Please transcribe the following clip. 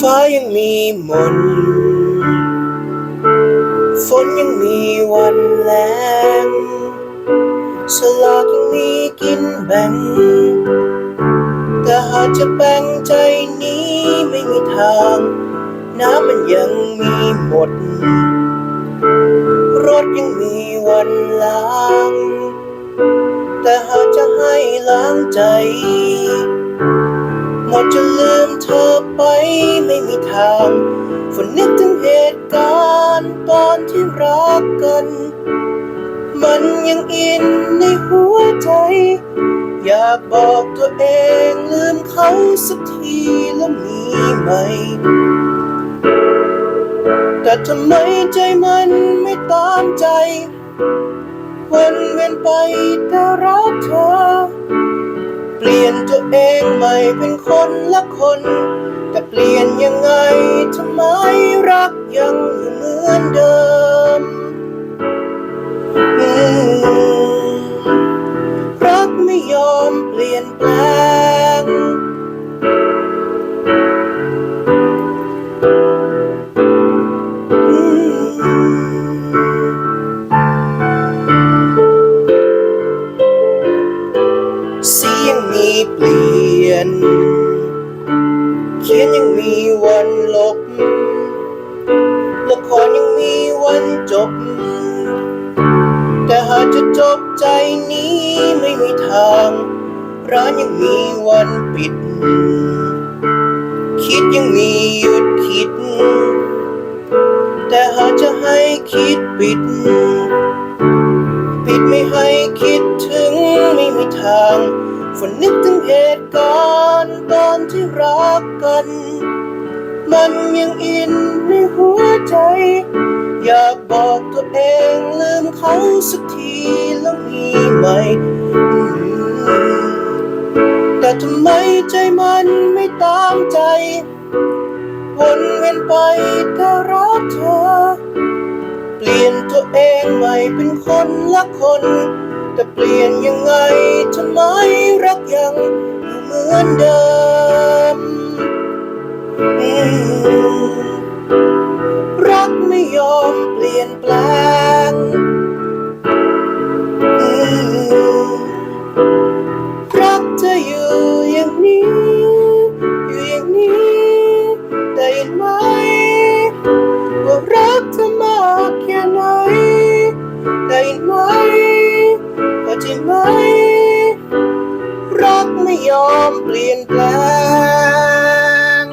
ฟ้ายังมีมนฝนยังมีวันแลงสลากยังมีกินแบ่ง แต่หากจะแบ่งใจนี้ไม่มีทาง น้ำมันยังมีหมด รถยังมีวันล้าง แต่หากจะให้ล้างใจ จะลืมเธอไปไม่มีทางฝนนึกถึงเหตุการณ์ตอนที่รักกัน มันยังอินในหัวใจ อยากบอกตัวเองลืมเขาสักทีแล้วมีไหม แต่ทำไมใจมันไม่ตามใจวนเวียนไปแต่รักเธอ ลี่ยนตัวเองใหม่เป็นคนละคน แต่เปลี่ยนยังไงทำไมรักยังอยู่เหมือนเดิมอืมรักไม่ยอมเปลี่ยนแปลง สียังมีเปลี่ยน เขียนยังมีวันลบ ละครยังมีวันจบ แต่หากจะจบใจนี้ไม่มีทาง ร้านยังมีวันปิด คิดยังมีหยุด คิดถึงไม่มีทางฝนนึกถึงเหตุการณ์ตอนที่รักกัน มันยังอินในหัวใจ อยากบอกตัวเองลืมเขาสักทีแล้วมีไหมอืมแต่ทำไมใจมันไม่ตามใจ วนเวียนไปแต่รักเธอ เปลี่ยนตัวเองใหม่เป็นคนละคน แต่เปลี่ยนยังไงทำไมรักยังอยู่เหมือนเดิม มเปลี่ยนแปลง